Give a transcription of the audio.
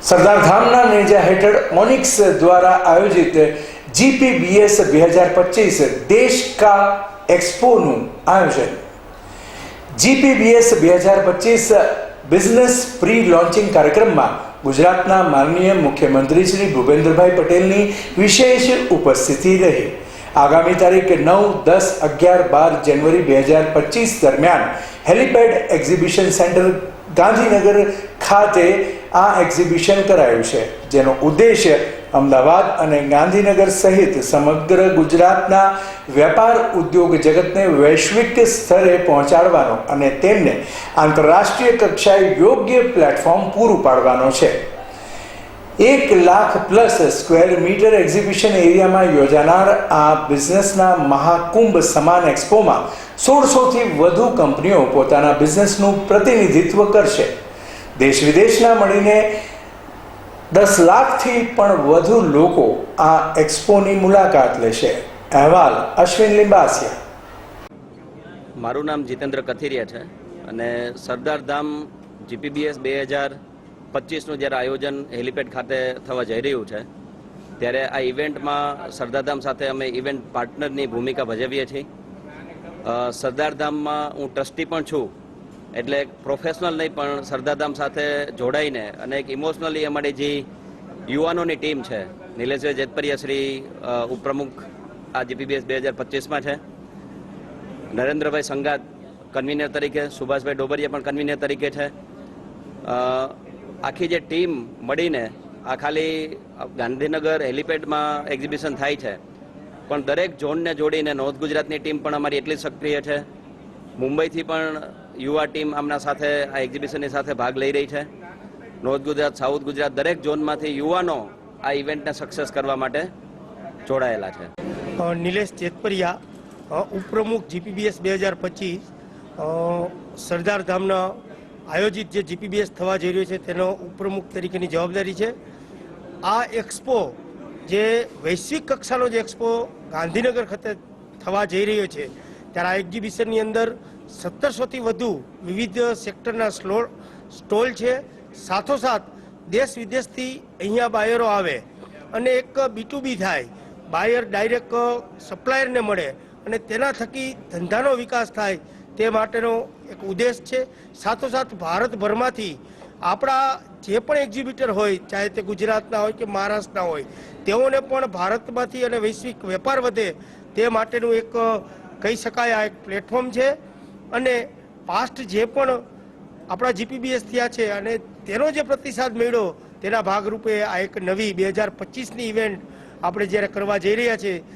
સરદારધામના નેજા હેઠળ ઓનિક્સ દ્વારા આયોજિત જીપીબીએસ બે હજાર પચીસ દેશ કા એક્સપોનું આયોજન. જીપીબીએસ બે હજાર પચીસ બિઝનેસ પ્રી લોન્ચિંગ કાર્યક્રમમાં ગુજરાતના માનનીય મુખ્યમંત્રી શ્રી ભૂપેન્દ્રભાઈ પટેલની વિશેષ ઉપસ્થિતિ રહી. આગામી તારીખ નવ, દસ, અગિયાર, બાર જાન્યુઆરી બે હજાર પચીસ દરમિયાન હેલિપેડ એક્ઝિબિશન સેન્ટર ગાંધીનગર ખાતે આ એક્ઝિબિશન કરાયું છે, જેનો ઉદ્દેશ્ય અમદાવાદ અને ગાંધીનગર સહિત સમગ્ર ગુજરાતના વેપાર ઉદ્યોગ જગતને વૈશ્વિક સ્તરે પહોંચાડવાનો અને તેમને આંતરરાષ્ટ્રીય કક્ષાએ યોગ્ય પ્લેટફોર્મ પૂરું પાડવાનો છે. એક lakh plus square metre exhibition એરિયામાં યોજાનાર આ બિઝનેસના મહાકુંભ સમાન એક્સપોમાં સોળસોથી વધુ કંપનીઓ પોતાના બિઝનેસનું પ્રતિનિધિત્વ કરશે. દેશ વિદેશના મળીને દસ લાખથી પણ વધુ લોકો આ એક્સપોની મુલાકાત લેશે. અહેવાલ અશ્વિન લિંબાસિયા. મારું નામ જીતેન્દ્ર કથિરિયા છે અને સરદાર ધામ જીપીબીએસ બે હજાર પચીસનું જ્યારે આયોજન હેલિપેડ ખાતે થવા જઈ રહ્યું છે, ત્યારે આ ઇવેન્ટમાં સરદારધામ સાથે અમે ઇવેન્ટ પાર્ટનરની ભૂમિકા ભજવીએ છીએ. સરદારધામમાં હું ટ્રસ્ટી પણ છું, એટલે પ્રોફેશનલ નહીં, પણ સરદારધામ સાથે જોડાઈને અને એક ઇમોશનલી અમારી જે યુવાનોની ટીમ છે, નિલેશભાઈ જેતપરિયા શ્રી ઉપપ્રમુખ આ જીપીબીએસ બે હજાર પચીસમાં છે, નરેન્દ્રભાઈ સંગાત કન્વીનર તરીકે, સુભાષભાઈ ડોબરિયા પણ કન્વીનર તરીકે છે આખી જે ટીમ મળીને આ ખાલી ગાંધીનગર હેલિપેડમાં એક્ઝિબિશન થાય છે. પણ દરેક ઝોનને જોડીને નોર્થ ગુજરાતની ટીમ પણ અમારી એટલી સક્રિય છે. મુંબઈથી પણ યુવા ટીમ આમના સાથે આ એક્ઝિબિશનની સાથે ભાગ લઈ રહી છે. નોર્થ ગુજરાત, સાઉથ ગુજરાત દરેક ઝોનમાંથી યુવાનો આ ઇવેન્ટને સક્સેસ કરવા માટે જોડાયેલા છે. નિલેશ જેતપરિયા ઉપપ્રમુખ જીપીબીએસ બે હજાર પચીસ સરદાર ધામના આયોજિત જે જીપીબીએસ થવા જઈ રહ્યો છે તેનો ઉપપ્રમુખ તરીકેની જવાબદારી છે. આ એક્સપો જે વૈશ્વિક કક્ષાનો જે એક્સપો ગાંધીનગર ખાતે થવા જઈ રહ્યો છે, ત્યારે આ એક્ઝિબિશનની અંદર સત્તરસોથી વધુ વિવિધ સેક્ટરના સ્લો, સ્ટોલ છે. સાથોસાથ દેશ વિદેશથી અહીંયા બાયરો આવે અને એક બીટુબી થાય. બાયર ડાયરેક્ટ સપ્લાયરને મળે અને તેના થકી ધંધાનો વિકાસ થાય. તે માટેનો એક ઉદ્દેશ છે. સાથોસાથ ભારતભરમાંથી આપણા જે પણ એક્ઝિબિટર હોય, ચાહે તે ગુજરાતના હોય કે મહારાષ્ટ્રના હોય, તેઓને પણ ભારતમાંથી અને વૈશ્વિક વેપાર વધે તે માટેનું એક, કહી શકાય આ એક પ્લેટફોર્મ છે. અને પાસ્ટ જે પણ આપણા જીપીબીએસ થયા છે અને તેનો જે પ્રતિસાદ મળ્યો, તેના ભાગરૂપે આ એક નવી બે હજાર પચીસની ઇવેન્ટ આપણે જ્યારે કરવા જઈ રહ્યા છીએ